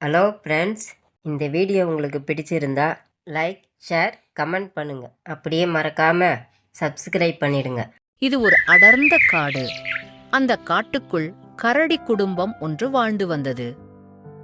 Hello friends இந்த video உங்களுக்கு பிடிச்சிருந்தா லைக் ஷேர் கமெண்ட் பண்ணுங்கள் அப்படியே மறக்காமல் சப்ஸ்கிரைப் பண்ணிடுங்க. இது ஒரு அடர்ந்த காடு. அந்த காட்டுக்குள் கரடி குடும்பம் ஒன்று வாழ்ந்து வந்தது.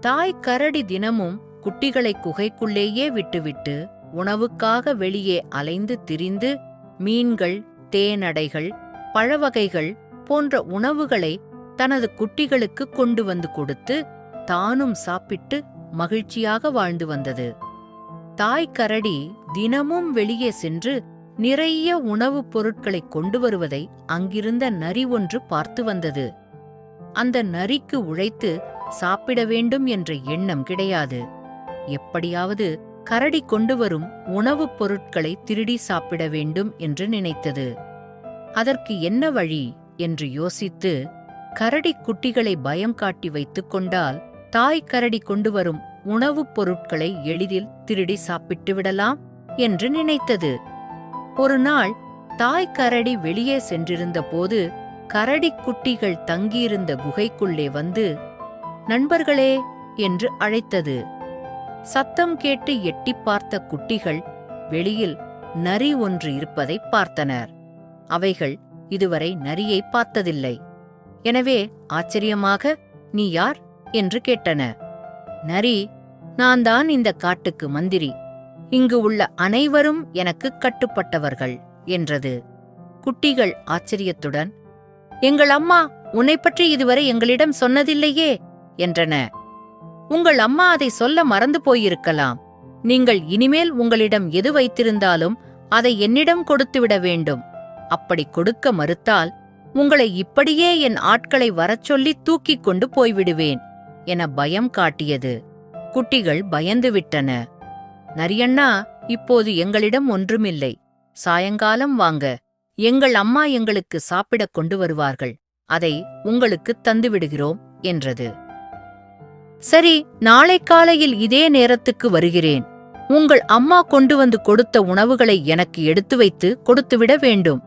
தாய் கரடி தினமும் குட்டிகளை குகைக்குள்ளேயே விட்டுவிட்டு உணவுக்காக வெளியே அலைந்து திரிந்து மீன்கள் தேனடைகள் பழவகைகள் போன்ற உணவுகளை தனது குட்டிகளுக்கு கொண்டு வந்து கொடுத்து தானும் சாப்பிட்டு மகிழ்ச்சியாக வாழ்ந்து வந்தது. தாய் கரடி தினமும் வெளியே சென்று நிறைய உணவுப் பொருட்களை கொண்டு வருவதை அங்கிருந்த நரி ஒன்று பார்த்து வந்தது. அந்த நரிக்கு உழைத்து சாப்பிட வேண்டும் என்ற எண்ணம் கிடையாது. எப்படியாவது கரடி கொண்டு வரும் உணவுப் பொருட்களை திருடி சாப்பிட வேண்டும் என்று நினைத்தது. அதற்கு என்ன வழி? என்று யோசித்து கரடி குட்டிகளை பயம் காட்டி வைத்துக் கொண்டால் தாய் கரடி கொண்டு வரும் உணவுப் பொருட்களை எளிதில் திருடி சாப்பிட்டு விடலாம் என்று நினைத்தது. ஒரு நாள் தாய் கரடி வெளியே சென்றிருந்த போது கரடி குட்டிகள் தங்கியிருந்த குகைக்குள்ளே வந்து நண்பர்களே என்று அழைத்தது. சத்தம் கேட்டு எட்டிப் பார்த்த குட்டிகள் வெளியில் நரி ஒன்று இருப்பதை பார்த்தனர். அவைகள் இதுவரை நரியை பார்த்ததில்லை. எனவே ஆச்சரியமாக நீ யார்? என்று கேட்டன. நரி நான் தான் இந்த காட்டுக்கு மந்திரி. இங்கு உள்ள அனைவரும் எனக்கு கட்டுப்பட்டவர்கள் என்றது. குட்டிகள் ஆச்சரியத்துடன் எங்கள் அம்மா உன்னை பற்றி இதுவரை எங்களிடம் சொன்னதில்லையே என்றன. உங்கள் அம்மா அதை சொல்ல மறந்து போயிருக்கலாம். நீங்கள் இனிமேல் உங்களிடம் எது வைத்திருந்தாலும் அதை என்னிடம் கொடுத்துவிட வேண்டும். அப்படி கொடுக்க மறுத்தால் உங்களை இப்படியே என் ஆட்களை வரச்சொல்லி தூக்கிக் கொண்டு போய்விடுவேன். என பயம் காட்டியது. குட்டிகள் பயந்து விட்டன நரியண்ணா இப்போது எங்களிடம் ஒன்றுமில்லை. சாயங்காலம் வாங்க. எங்கள் அம்மா எங்களுக்கு சாப்பிடக் கொண்டு வருவார்கள். அதை உங்களுக்கு தந்துவிடுகிறோம் என்றது. சரி நாளை காலையில் இதே நேரத்துக்கு வருகிறேன். உங்கள் அம்மா கொண்டு வந்து கொடுத்த உணவுகளை எனக்கு எடுத்து வைத்து கொடுத்துவிட வேண்டும்.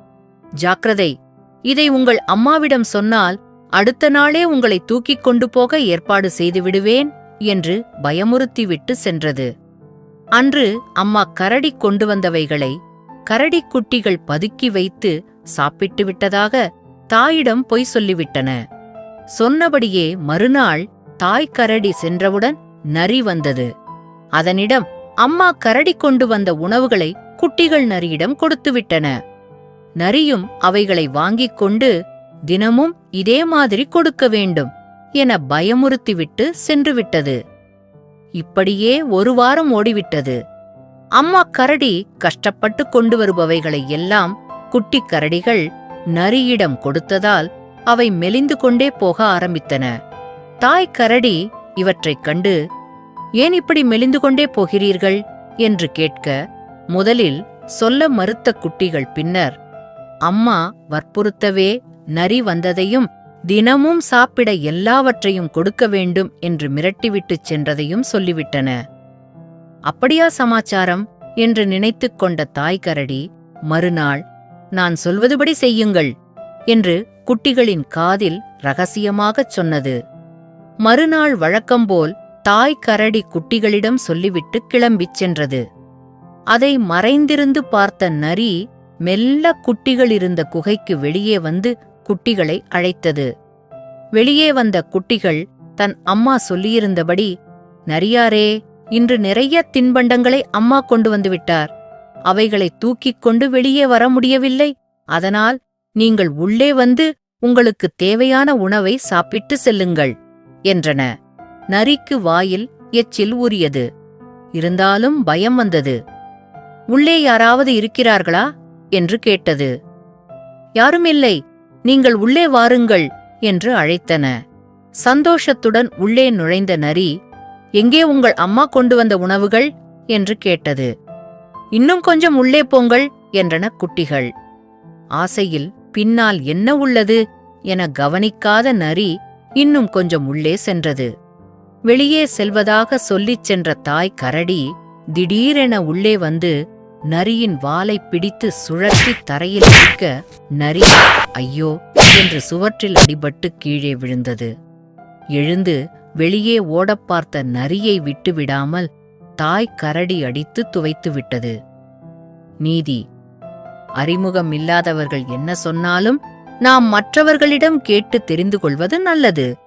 ஜாக்கிரதை. இதை உங்கள் அம்மாவிடம் சொன்னால் அடுத்த நாளே உங்களை தூக்கிக் கொண்டு போக ஏற்பாடு செய்து விடுவேன் என்று பயமுறுத்திவிட்டு சென்றது. அன்று அம்மா கரடி கொண்டு வந்தவைகளை கரடிக் குட்டிகள் பதுக்கி வைத்து சாப்பிட்டு விட்டதாக தாயிடம் பொய் சொல்லிவிட்டன. சொன்னபடியே மறுநாள் தாய் கரடி சென்றவுடன் நரி வந்தது. அதனிடம் அம்மா கரடி கொண்டு வந்த உணவுகளை குட்டிகள் நரியிடம் கொடுத்துவிட்டன. நரியும் அவைகளை வாங்கிக் கொண்டு தினமும் இதே மாதிரி கொடுக்க வேண்டும் என பயமுறுத்திவிட்டு சென்றுவிட்டது. இப்படியே ஒரு வாரம் ஓடிவிட்டது. அம்மா கரடி கஷ்டப்பட்டு கொண்டு வருபவைகளை எல்லாம் குட்டிக் கரடிகள் நரியிடம் கொடுத்ததால் அவை மெலிந்து கொண்டே போக ஆரம்பித்தன. தாய் கரடி இவற்றைக் கண்டு ஏன் இப்படி மெலிந்து கொண்டே போகிறீர்கள்? என்று கேட்க முதலில் சொல்ல மறுத்த குட்டிகள் பின்னர் அம்மா வற்புறுத்தவே நரி வந்ததையும் தினமும் சாப்பிட எல்லாவற்றையும் கொடுக்க வேண்டும் என்று மிரட்டிவிட்டுச் சென்றதையும் சொல்லிவிட்டன. அப்படியா சமாச்சாரம்? என்று நினைத்துக் கொண்ட தாய் கரடி மறுநாள் நான் சொல்வதுபடி செய்யுங்கள் என்று குட்டிகளின் காதில் ரகசியமாகச் சொன்னது. மறுநாள் வழக்கம்போல் தாய் கரடி குட்டிகளிடம் சொல்லிவிட்டு கிளம்பிச் சென்றது. அதை மறைந்திருந்து பார்த்த நரி மெல்ல குட்டிகள் இருந்த குகைக்கு வெளியே வந்து குட்டிகளை அழைத்தது. வெளியே வந்த குட்டிகள் தன் அம்மா சொல்லியிருந்தபடி நரியாரே இன்று நிறைய தின்பண்டங்களை அம்மா கொண்டு வந்துவிட்டார் அவைகளை தூக்கிக் கொண்டு வெளியே வர முடியவில்லை. அதனால் நீங்கள் உள்ளே வந்து உங்களுக்கு தேவையான உணவை சாப்பிட்டு செல்லுங்கள் என்றன. நரிக்கு வாயில் எச்சில் ஊறியது. இருந்தாலும் பயம் வந்தது. உள்ளே யாராவது இருக்கிறார்களா? என்று கேட்டது. யாருமில்லை. நீங்கள் உள்ளே வாருங்கள் என்று அழைத்தன. சந்தோஷத்துடன் உள்ளே நுழைந்த நரி எங்கே உங்கள் அம்மா கொண்டு வந்த உணவுகள்? என்று கேட்டது. இன்னும் கொஞ்சம் உள்ளே போங்கள் என்றன குட்டிகள். ஆசையில் பின்னால் என்ன உள்ளது? என கவனிக்காத நரி இன்னும் கொஞ்சம் உள்ளே சென்றது. வெளியே செல்வதாக சொல்லிச் சென்ற தாய் கரடி திடீரென உள்ளே வந்து நரியின் வாலைப் பிடித்து சுழற்றி தரையில் வைக்க நரி ஐயோ என்று சுவற்றில் அடிபட்டு கீழே விழுந்தது. எழுந்து வெளியே ஓடப் பார்த்த நரியை விட்டுவிடாமல் தாய் கரடி அடித்து துவைத்து விட்டது. நீதி அறிமுகம் இல்லாதவர்கள் என்ன சொன்னாலும் நாம் மற்றவர்களிடம் கேட்டு தெரிந்து கொள்வது நல்லது.